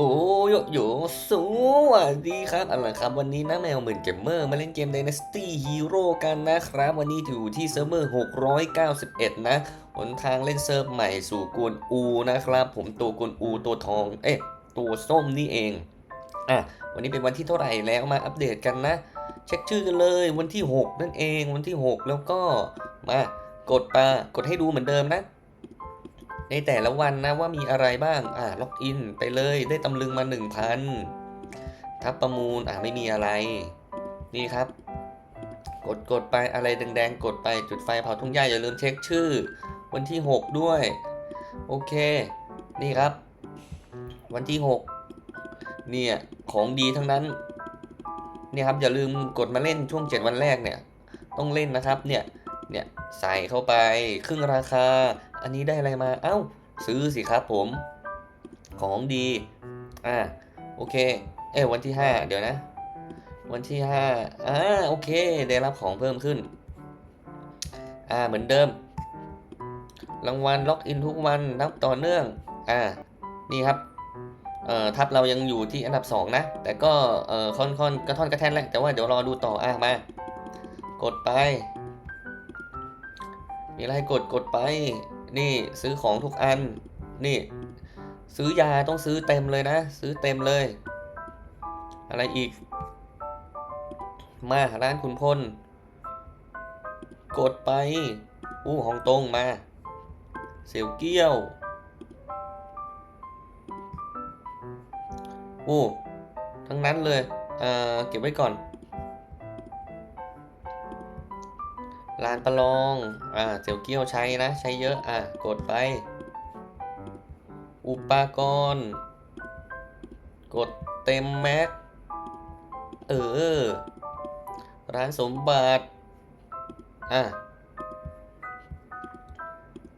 โอ้โยโยสวัสดีครับเอาล่ะครับ วันนี้นะแมวหมือนเกมเมอร์มาเล่นเกม Dynasty Hero กันนะครับ วันนี้อยู่ที่เซิร์ฟเวอร์ 691 นะหนทางเล่นเซิร์ฟใหม่สู่กวนอูนะครับ ผมตัวกวนอูตัวทอง เอ๊ะ ตัวส้มนี่เอง อะ วันนี้เป็นวันที่เท่าไหร่แล้วมาอัปเดตกันนะ เช็คชื่อกันเลยวันที่ 6 นั่นเองวันที่ 6 แล้วก็มากดปากดให้ดูเหมือนเดิมนะ ในแต่ละวันนะว่ามีอะไรบ้างอ่าล็อกอินไปเลยได้ตำลึงมา 1,000ทับประมูลอ่าไม่มีอะไร นี่ครับ กดกดไปอะไรแดงๆ กดไปจุดไฟเผาทุ่งหญ้าอย่าลืมเช็คชื่อ วันที่ 6 ด้วย โอเค นี่ครับ วันที่ 6 เนี่ย ของดีทั้งนั้นเนี่ยครับอย่าลืมกดมาเล่นช่วง 7 วันแรกเนี่ย ต้องเล่นนะครับเนี่ยเนี่ยใส่เข้าไปครึ่งราคา อันนี้ได้อะไรมา เอ้า ซื้อสิครับผม ของดี อ่า โอเค เอ้ยวันที่ 5 เดี๋ยวนะ วันที่ 5 อ่า โอเค ได้รับของเพิ่มขึ้น อ่า เหมือนเดิม รางวัลล็อกอินทุกวันนับต่อเนื่อง อ่า นี่ครับ เอ่อ ทับเรายังอยู่ที่อันดับ 2 นะ แต่ก็ เอ่อ ค่อนค่อนกระท่อนกระแท่นแหละ แต่ว่าเดี๋ยวรอดูต่อ อะมา กดไป มีอะไรกดกดไป นี่ซื้อของทุกอัน นี่ ซื้อยาต้องซื้อเต็มเลยนะ ซื้อเต็มเลย อะไรอีก มาร้านคุณพล กดไป อู้หองตรงมา เสียวเกี้ยว อู้ ทั้งนั้นเลย อ่า เก็บไว้ก่อน ลานประลอง อ่าเสี่ยวเกี้ยวใช้นะ ใช้เยอะ อะ กดไป อุปกรณ์ กดเต็มแม็ก เออ ร้านสมบัติ อะ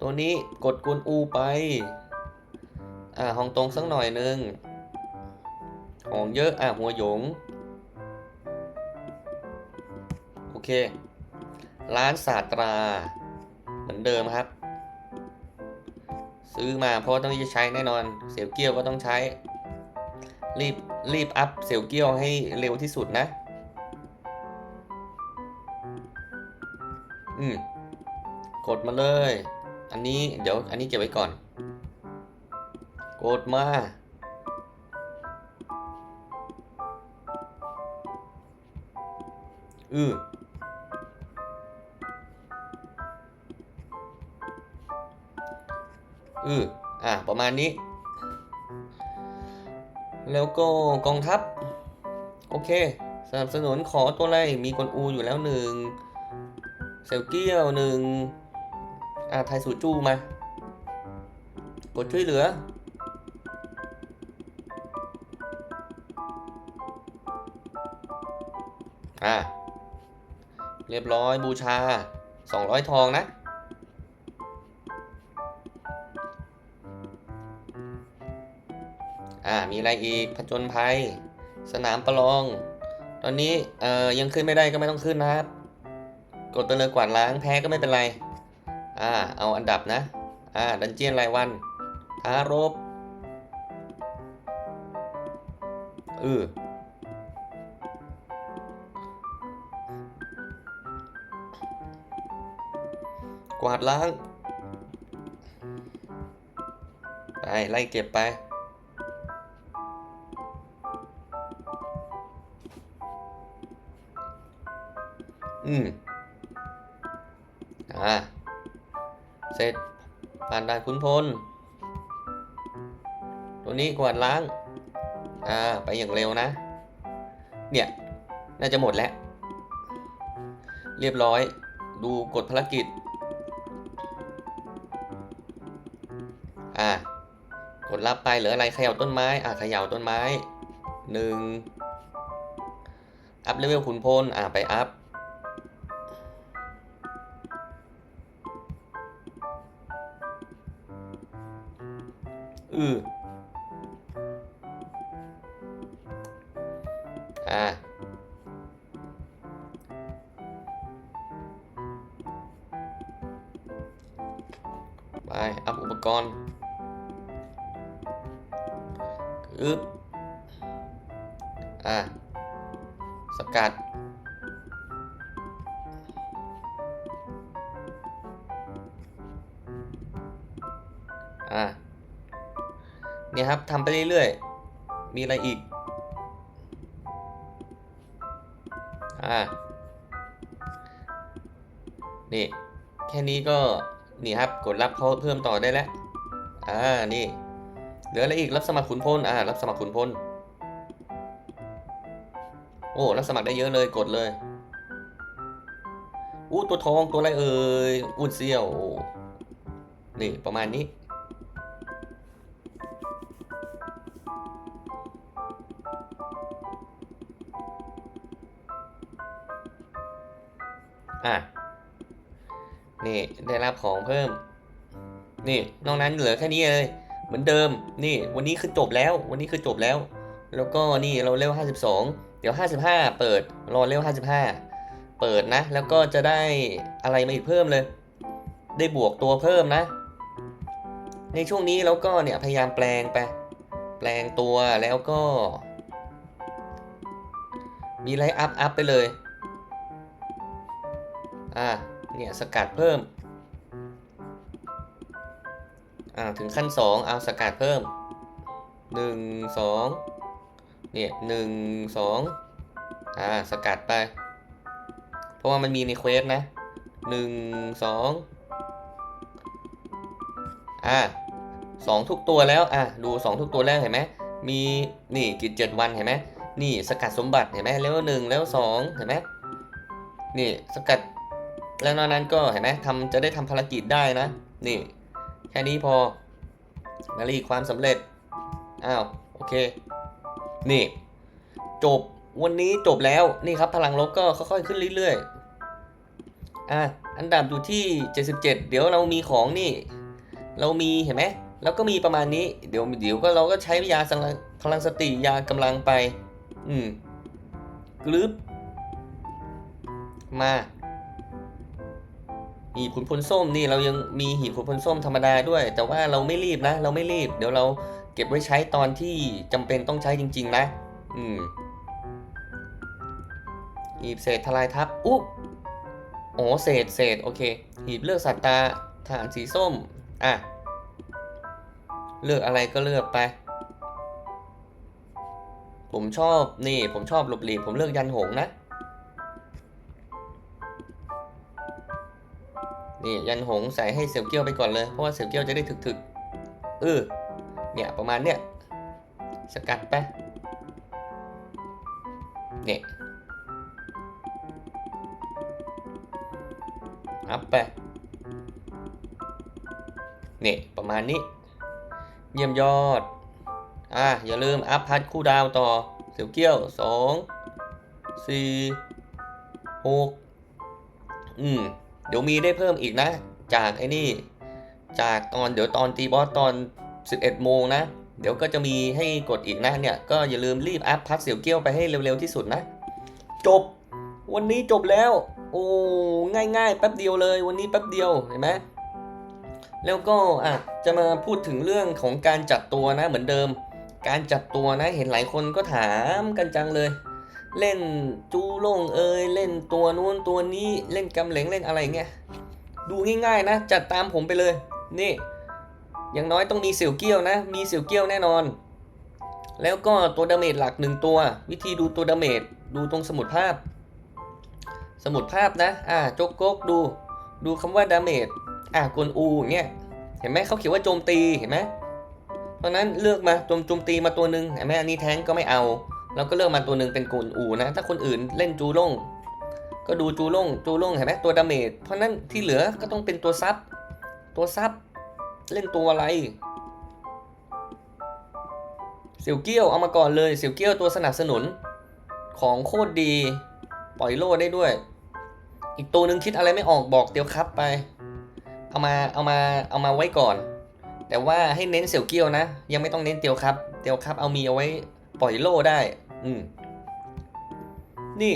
ตัวนี้กดกุนอูไป อ่าห้องตรงสักหน่อยหนึ่งของเยอะ อะ หัวหยง โอเค ร้านศาสตรา เหมือนเดิมครับ ซื้อมาเพราะต้องจะใช้แน่นอน เสียวเกี้ยวก็ต้องใช้ รีบรีบอัพเสียวเกี้ยวให้เร็วที่สุดนะ อืม กดมาเลย อันนี้เดี๋ยวอันนี้เก็บไว้ก่อน กดมาอือ อืออะประมาณนี้ แล้วก็กองทัพ โอเค สนับสนุนขอตัวอะไรมีกวนอูอยู่แล้วหนึ่งเซลเกียวหนึ่งอะไทยสูจูมากดช่วยเหลือ อะเรียบร้อยบูชา 200 ทองนะ อ่ามีอะไรอีกผจญภัย สนามประลอง ตอนนี้เอ่อยังขึ้นไม่ได้ก็ไม่ต้องขึ้นนะครับ กดไปเลยกวาดล้างแพ้ก็ไม่เป็นไรอ่าเอาอันดับนะอ่าดันเจียนรายวันท้ารบเออกวาดล้าง ไป ไล่เก็บไป อืมอ่าเสร็จผ่านด่านขุนพล ตัวนี้กวาดล้าง อ่า ไปอย่างเร็วนะ เนี่ย น่าจะหมดแล้ว เรียบร้อย ดูกดภารกิจ อ่า กดรับไปเหลืออะไรเขย่าต้นไม้ อ่าเขย่าต้นไม้หนึ่งอัพเลเวลขุนพล อ่าไปอัพ อืออ่าไปอัพอุปกรณ์อึ๊บอะสกัด เนี่ยครับทำไปเรื่อยๆ มีอะไรอีก อะนี่ แค่นี้ก็ นี่ครับ กดรับเขาเพิ่มต่อได้แล้ว อ่า นี่ เหลืออะไรอีก รับสมัครขุนพล อ่า รับสมัครขุนพล โอ้ รับสมัครได้เยอะเลย กดเลย อู้ ตัวทอง ตัวอะไรเอ่ยอูดเซี่ยว นี่ ประมาณนี้ อะ นี่ได้รับของเพิ่ม นี่นอกนั้นเหลือแค่นี้เลย เหมือนเดิม นี่ วันนี้คือจบแล้ว วันนี้คือจบแล้ว แล้วก็นี่เราเลเวล52 เดี๋ยว 55 เปิด รอเลเวล55 เปิดนะ แล้วก็จะได้อะไรมาอีกเพิ่มเลย ได้บวกตัวเพิ่มนะ ในช่วงนี้แล้วก็เนี่ยพยายามแปลงไป แปลงตัวแล้วก็ มีไลท์อัพอัพไปเลย อ่าเนี่ยสกัดเพิ่มอ่าถึงขั้นสองเอาสกัดเพิ่มหนึ่งสองเนี่ยหนึ่งสองอ่าสกัดไป เพราะว่ามันมีในเควสนะหนึ่งสองอ่าสองทุกตัวแล้วอะดูสองทุกตัวแล้วเห็นไหมมีนี่กิจเจ็ดวันเห็นไหมนี่สกัดสมบัติเห็นไหมแล้วหนึ่งแล้วสองเห็นไหมนี่สกัด แล้วนอกนั้นก็เห็นไหมทำจะได้ทำภารกิจได้นะ นี่ แค่นี้พอนาลีความสำเร็จ อ้าว โอเค นี่ จบวันนี้จบแล้วนี่ครับพลังลบก็ค่อยๆขึ้นเรื่อยๆ อะอันดับอยู่ที่ 77 เดี๋ยวเรามีของนี่ เรามีเห็นไหมแล้วก็มีประมาณนี้ เดี๋ยวเดี๋ยวก็เราก็ใช้ยาพลังพลังสติยากำลังไป อืมกรึบมา บขุนพลส้มนี่เรายังมีหีบขุนพลส้มธรรมดาด้วย แต่ว่าเราไม่รีบนะ เราไม่รีบ เดี๋ยวเราเก็บไว้ใช้ตอนที่จำเป็นต้องใช้จริง ๆ นะ อืมหีบเศษทลายทับอุ๊บโอ้เศษเศษโอเคหีบเลือกสัตตาฐานสีส้ม อะ เลือกอะไรก็เลือกไป ผมชอบนี่ ผมชอบหลบหลีกผมเลือกยันหงนะ นี่ยันหงใส่ให้เสี่ยวเกี้ยวไปก่อนเลย เพราะว่าเสี่ยวเกี้ยวจะได้ถึกๆเออเนี่ยประมาณเนี้ยสกัดไปเนี่ยอัพไปเนี่ยประมาณนี้ เยี่ยมยอด อะอย่าลืมอัพพัดคู่ดาวต่อเสี่ยวเกี้ยวสองสี่หกอืม เดี๋ยวมีได้เพิ่มอีกนะ จากไอ้นี่ จากตอนเดี๋ยวตอนตีบอสตอน 11 โมงนะ เดี๋ยวก็จะมีให้กดอีกนะเนี่ย ก็อย่าลืมรีบอัพพัดเสี่ยวเกี้ยวไปให้เร็วๆที่สุดนะ จบ วันนี้จบแล้ว โอ้ง่ายๆแป๊บเดียวเลย วันนี้แป๊บเดียวเห็นไหมแล้วก็อะจะมาพูดถึงเรื่องของการจัดตัวนะเหมือนเดิม การจัดตัวนะเห็นหลายคนก็ถามกันจังเลย เล่นจูโล่งเอยเล่นตัวนู้นตัวนี้เล่นกำเหลงเล่นอะไรเงี้ยดูง่ายๆนะ จัดตามผมไปเลย นี่ อย่างน้อยต้องมีเสี่ยวเกี้ยวนะ มีเสี่ยวเกี้ยวแน่นอน แล้วก็ตัวดาเมจหลักหนึ่งตัว วิธีดูตัวดาเมจดูตรงสมุดภาพ สมุดภาพนะ อ่าโจกโกกดู ดูคำว่าดาเมจอ่ากวนอูอย่างเงี้ยเห็นไหมเขาเขียนว่าโจมตีเห็นไหมเพราะนั้นเลือกมาโจมโจมตีมาตัวหนึ่งเห็นไหมอันนี้แท้งก็ไม่เอา เราก็เลือกมาตัวหนึ่งเป็นกวนอูนะ ถ้าคนอื่นเล่นจูล่ง ก็ดูจูล่งจูล่งเห็นไหมตัวดาเมจ เพราะนั้นที่เหลือก็ต้องเป็นตัวซับ ตัวซับ เล่นตัวอะไร เสี่ยวเกี้ยวเอามาก่อนเลย เสี่ยวเกี้ยวตัวสนับสนุน ของโคตรดี ปล่อยโล่ได้ด้วย อีกตัวหนึ่งคิดอะไรไม่ออกบอกเตียวครับไป เอามาเอามาเอามาไว้ก่อน แต่ว่าให้เน้นเสี่ยวเกี้ยวนะ ยังไม่ต้องเน้นเตียวครับ เตียวครับเอามีเอาไว้ ปล่อยโล่ได้ อืม นี่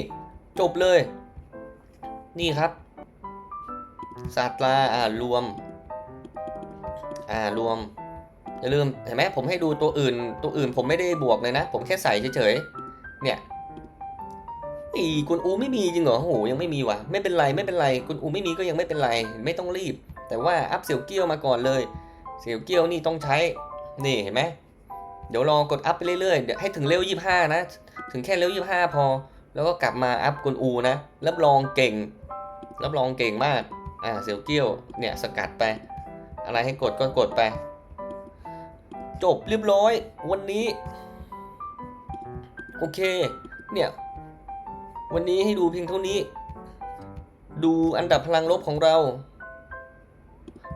จบเลย นี่ครับศาสตราอ่ารวม อ่ารวมอย่าลืมเห็นไหมผมให้ดูตัวอื่น ตัวอื่นผมไม่ได้บวกเลยนะ ผมแค่ใส่เฉยๆเนี่ยอีกุนอูไม่มีจริงเหรอโอ้โหยังไม่มีว่ะไม่เป็นไรไม่เป็นไรกุนอูไม่มีก็ยังไม่เป็นไร ไม่ต้องรีบ แต่ว่าอัพเสี่ยวเกี้ยวมาก่อนเลย เสี่ยวเกี้ยวนี่ต้องใช้ นี่เห็นไหม เดี๋ยวรอกดอัพไปเรื่อยๆเดี๋ยวให้ถึงเลเวลยี่ห้านะ ถึงแค่เลเวลยี่ห้าพอ แล้วก็กลับมาอัพกุนอูนะ รับรองเก่ง รับรองเก่งมาก อ่าเสียวเกี้ยว เนี่ยสกัดไป อะไรให้กดก็กดไป จบเรียบร้อย วันนี้ โอเค เนี่ย วันนี้ให้ดูเพียงเท่านี้ ดูอันดับพลังลบของเรา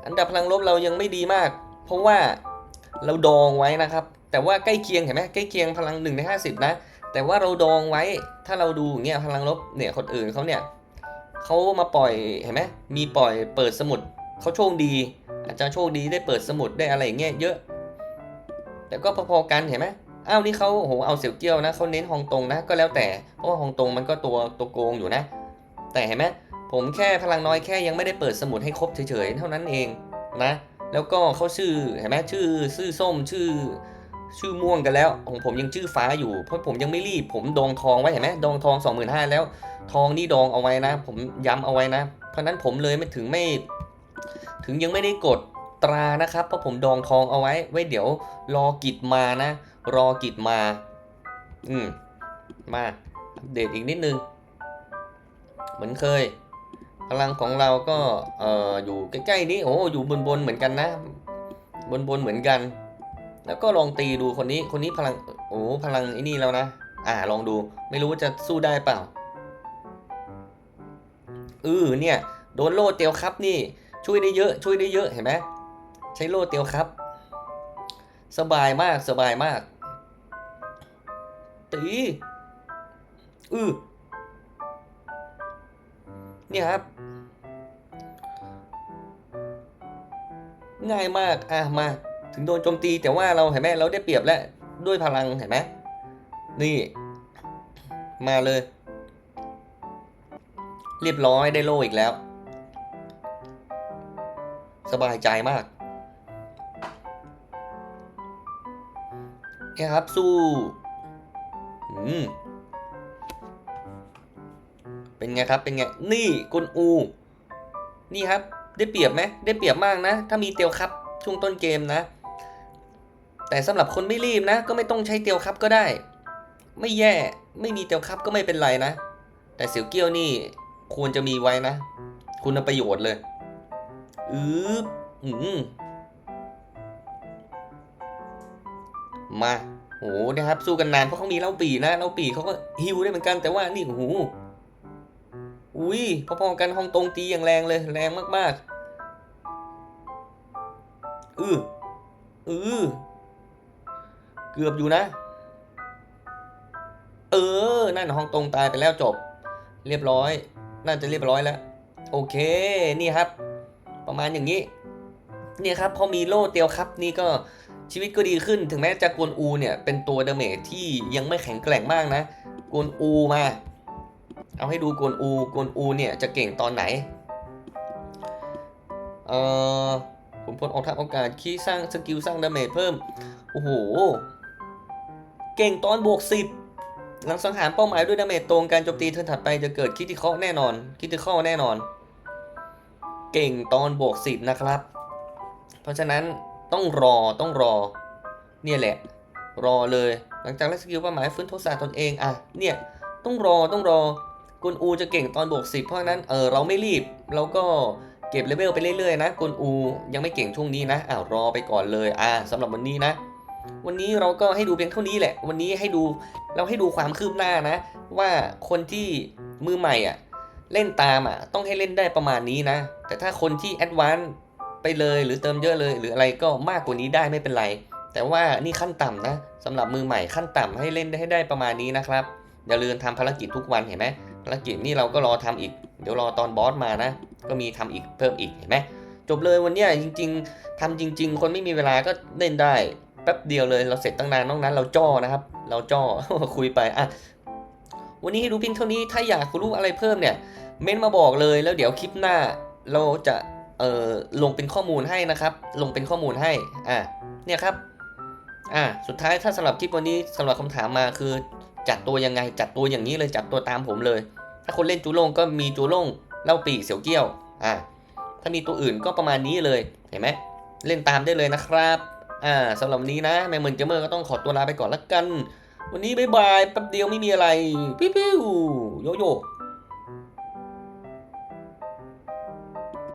อันดับพลังลบเรายังไม่ดีมาก เพราะว่าเราดองไว้นะครับ แต่ว่าใกล้เคียงเห็นไหมใกล้เคียงพลัง1ใน50 นะ แต่ว่าเราดองไว้ถ้าเราดูอย่างเงี้ยพลังลบเนี่ยคนอื่นเขาเนี่ยเขามาปล่อยเห็นไหมมีปล่อยเปิดสมุดเขาโชคดี อาจจะโชคดีได้เปิดสมุดได้อะไรอย่างเงี้ยเยอะ แต่ก็พอๆกันเห็นไหมอ้าวนี่เขาโอ้โหเอาเสี่ยวเกี้ยวนะเขาเน้นฮองตงนะก็แล้วแต่เพราะว่าฮองตงมันก็ตัวตัวโกงอยู่นะ แต่เห็นไหมผมแค่พลังน้อยแค่ยังไม่ได้เปิดสมุดให้ครบเฉยๆเท่านั้นเองนะ แล้วก็เขาชื่อเห็นไหมชื่อชื่อส้มชื่อ ชื่อม่วงกันแล้วของผมยังชื่อฟ้าอยู่ เพราะผมยังไม่รีบ ผมดองทองไว้เห็นไหมดองทอง 25,000แล้ว ทองนี่ดองเอาไว้นะ ผมย้ำเอาไว้นะ เพราะนั้นผมเลยไม่ถึงไม่ ถึงยังไม่ได้กดตรานะครับ เพราะผมดองทองเอาไว้ ไว้เดี๋ยวรอกิจมานะ รอกิจมา อืม มาอัปเดตอีกนิดนึง เหมือนเคย พลังของเราก็เอ่ออยู่ใกล้ๆนี้ โอ้อยู่บนๆเหมือนกันนะ บนๆเหมือนกัน แล้วก็ลองตีดูคนนี้คนนี้พลังโอ้พลังไอ้นี่แล้วนะ อ่าลองดู ไม่รู้ว่าจะสู้ได้เปล่าเออเนี่ย โดนโล่เตียวครับนี่ ช่วยได้เยอะ ช่วยได้เยอะเห็นไหมใช้โล่เตียวครับ สบายมากสบายมาก ตีอือเนี่ยครับ ง่ายมาก อะมา ถึงโดนโจมตีแต่ว่าเราเห็นไหมเราได้เปรียบแล้วด้วยพลังเห็นไหมนี่ มาเลย เรียบร้อยได้โล่อีกแล้ว สบายใจมากเนี่ยครับสู้อืมเป็นไงครับเป็นไงนี่กุนอู นี่ครับ ได้เปรียบไหมได้เปรียบมากนะ ถ้ามีเตียวครับช่วงต้นเกมนะ แต่สำหรับคนไม่รีบนะ ก็ไม่ต้องใช้เตียวครับก็ได้ ไม่แย่ไม่มีเตียวครับก็ไม่เป็นไรนะ แต่เสียวเกี้ยวนี่ควรจะมีไว้นะ คุณประโยชน์เลยอืออืมมาโหนะครับสู้กันนานเพราะเขามีเล่าปีนะเล่าปีเขาก็ฮิวได้เหมือนกันแต่ว่านี่โอ้โหอุ้ยพอๆกันฮองตรงตีอย่างแรงเลยแรงมากๆอืออือ กือบอยู่นะ เออ นั่นฮองตงตายไปแล้วจบ เรียบร้อย น่าจะเรียบร้อยแล้ว โอเค นี่ครับ ประมาณอย่างนี้ เนี่ยครับ พอมีโล่เตียวครับ นี่ก็ชีวิตก็ดีขึ้น ถึงแม้จะกวนอูเนี่ย เป็นตัวดาเมจที่ยังไม่แข็งแกร่งมากนะ กวนอูมา เอาให้ดูกวนอู กวนอูเนี่ยจะเก่งตอนไหน เอ่อผมพลออกทางโอกาสคีสร้างสกิลสร้างดาเมจเพิ่ม โอ้โห เก่งตอนบวกสิบหลังสังหารเป้าหมายด้วยดาเมจตรงการโจมตีเทิร์นถัดไปจะเกิดคิติคอแน่นอนคิติคอแน่นอน เก่งตอนบวกสิบนะครับ เพราะฉะนั้นต้องรอต้องรอ เนี่ยแหละ รอเลย หลังจากเล่นสกิลเป้าหมายฟื้นทสะตนเองอะเนี่ยต้องรอต้องรอกุนอูจะเก่งตอนบวกสิบเพราะฉะนั้นเออเราไม่รีบเราก็เก็บเลเวลไปเรื่อยๆนะกุนอูยังไม่เก่งช่วงนี้นะอ้าวรอไปก่อนเลยอะสำหรับวันนี้นะ วันนี้เราก็ให้ดูเพียงเท่านี้แหละ วันนี้ให้ดูเราให้ดูความคืบหน้านะ ว่าคนที่มือใหม่อะเล่นตามอะต้องให้เล่นได้ประมาณนี้นะ แต่ถ้าคนที่แอดวานซ์ไปเลยหรือเติมเยอะเลย หรืออะไรก็มากกว่านี้ได้ไม่เป็นไร แต่ว่านี่ขั้นต่ำนะสำหรับมือใหม่ขั้นต่ำให้เล่นได้ให้ได้ประมาณนี้นะครับอย่าลืมทำภารกิจทุกวันเห็นไหมภารกิจนี่เราก็รอทำอีก เดี๋ยวรอตอนบอสมานะ ก็มีทำอีกเพิ่มอีกเห็นไหมจบเลยวันนี้จริง ๆทำจริง ๆ คนไม่มีเวลาก็เล่นได้ ป๊บเดียวเลยเราเสร็จตั้งนานนอกนั้น เราจ้อนะครับ เราจ้อคุยไปอะวันนี้ให้ดูเพียงเท่านี้ถ้าอยากรู้อะไรเพิ่มเนี่ย เม้นมาบอกเลยแล้วเดี๋ยวคลิปหน้า เราจะเอ่อลงเป็นข้อมูลให้นะครับ ลงเป็นข้อมูลให้อะเนี่ยครับอ่าสุดท้ายถ้าสำหรับคลิปวันนี้สำหรับคำถามมาคือจัดตัวยังไง จัดตัวอย่างนี้เลยจัดตัวตามผมเลย ถ้าคนเล่นจูโล่งก็มีจูโล่งเล่าปีเสี่ยวเกี้ยวอ่าถ้ามีตัวอื่นก็ประมาณนี้เลยเห็นไหมเล่นตามได้เลยนะครับ อ่าสำหรับวันนี้นะแมงมุมเกมเมอร์ก็ต้องขอตัวลาไปก่อนละกัน วันนี้บายบายแป๊บเดียวไม่มีอะไร ปิ้วๆโยโย่